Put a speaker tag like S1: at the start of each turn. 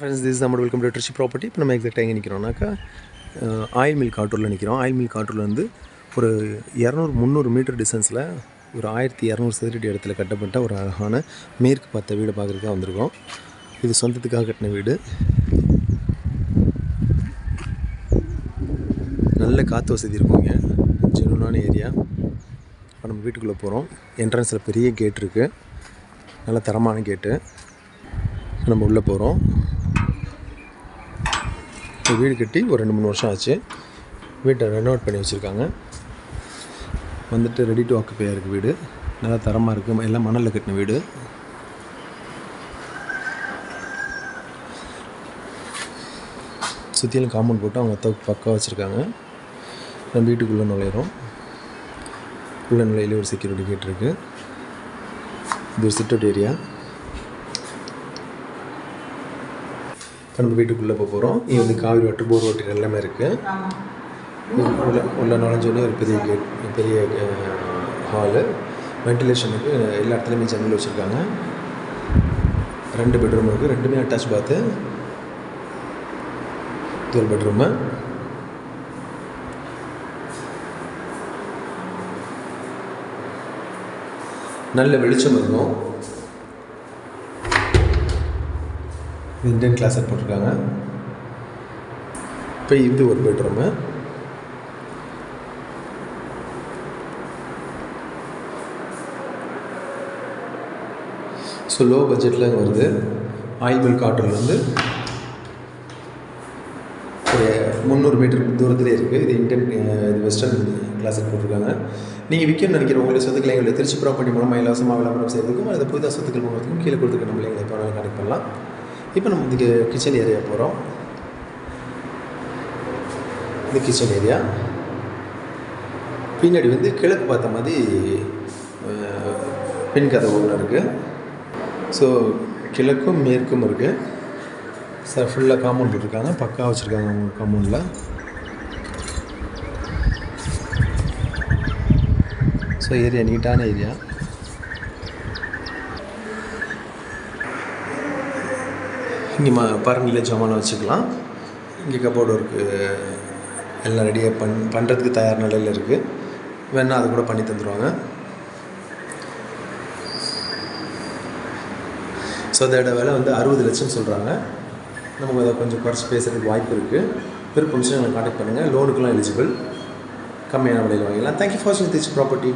S1: Friends this நம்ம welcome to Trichy property இப்போ நம்ம எக்ஸாக்டாக எங்கே நிற்கிறோம்னாக்கா ஆயில் மில் காட்டூரில் நிற்கிறோம் ஆயில் மில் காட்டூரில் வந்து ஒரு இரநூறு முந்நூறு மீட்டர் டிஸ்டன்ஸில் ஒரு ஆயிரத்தி இரநூறு சதுரடி இடத்துல கட்டப்பட்ட ஒரு அழகான மேற்கு பார்த்த வீடு பார்க்குறதுக்காக வந்திருக்கோம். இது சொந்தத்துக்காக கட்டின வீடு. நல்ல காற்று வசதி இருக்குங்க. ஜெனூனான ஏரியா. இப்போ நம்ம வீட்டுக்குள்ளே போகிறோம் என்ட்ரன்ஸில் பெரிய கேட் இருக்குது நல்ல தரமான கேட்டு நம்ம உள்ளே போகிறோம் இப்போ வீடு கட்டி ஒரு ரெண்டு மூணு வருஷம் ஆச்சு. வீட்டை ரெனோவேட் பண்ணி வச்சுருக்காங்க. வந்துட்டு ரெடி டு ஆக்குப்பையாக இருக்குது வீடு. நல்லா தரமாக இருக்குது எல்லாம் மணலில் கட்டின வீடு. சுற்றிலும் காம்பவுண்ட் போட்டு அவங்க அத்தை பக்கம் வச்சுருக்காங்க. நம்ம வீட்டுக்குள்ளே நுழையிறோம். உள்ள நுழையிலே ஒரு செக்யூரிட்டி கேட் இருக்குது இது ஒரு சிட்டவுட் ஏரியா நம்ம வீட்டுக்குள்ளே போக போகிறோம் இங்கே வந்து காவிரி வாட்டர் போர் வாட்டர் எல்லாமே இருக்குது உள்ள உள்ள நுழைஞ்சோடனே ஒரு பெரிய கேட் பெரிய ஹாலு வென்டிலேஷனுக்கு எல்லா இடத்துலையுமே ஜன்னல் வச்சுருக்காங்க. ரெண்டு பெட்ரூம் இருக்குது ரெண்டுமே அட்டாச் பாத்து இது ஒரு பெட்ரூமு நல்ல வெளிச்சம் இருக்கும். இந்தியன் கிளாஸர் போட்டிருக்காங்க. இப்போ இது ஒரு பெட்ரூமு ஸோ லோ பட்ஜெட்டில் வருது. ஆயில்மில் மில் வந்து ஒரு முந்நூறு மீட்டர் தூரத்திலே இருக்குது இது இந்தியன் இது வெஸ்டர்ன் கிளாஸில் போட்டிருக்காங்க. நீங்கள் விற்கணும்னு நினைக்கிற உங்களுக்கு சொத்துக்களை எங்களை திருச்சி ப்ராப்பர்ட்டி மூலமாக இலவசமாக விளம்பரம் செய்யறதுக்கும் அல்லது புதிதாக சொத்துக்கள் மூலத்துக்கும் கீழே கொடுத்துருக்க நம்மளே எங்களை எப்போ வேணாலும் கனெக்ட் பண்ணலாம். இப்போ நம்ம இதுக்கு கிச்சன் ஏரியா போகிறோம் இது கிச்சன் ஏரியா பின்னாடி வந்து கிழக்கு பார்த்த மாதிரி பெண் பின் கதவு ஒன்று இருக்குது ஸோ கிழக்கும் மேற்கும் இருக்குது சார் ஃபுல்லாக காம்பவுண்ட் இருக்காங்க. பக்கா வச்சுருக்காங்க அவங்க காம்பவுண்டில் ஸோ ஏரியா நீட்டான ஏரியா இங்கே ம பரணியில் ஜாமான் வச்சுக்கலாம். இங்கே கபோர்டு இருக்குது எல்லாம் ரெடியாக பண் பண்ணுறதுக்கு தயார் நிலையில் இருக்குது வேணால் அது கூட பண்ணி தந்துடுவாங்க ஸோ அதோட விலை வந்து அறுபது லட்சம் சொல்கிறாங்க நமக்கு அதை கொஞ்சம் குறைச்சி பேசுகிறதுக்கு வாய்ப்பு இருக்குது விருப்பம் எங்களை காண்டாக்ட் பண்ணுங்கள் லோனுக்கெலாம் எலிஜிபிள் கம்மியான விலையில் வாங்கிக்கலாம். தேங்க்யூ ஃபார் வாட்சிங் திச் ப்ராப்பர்ட்டி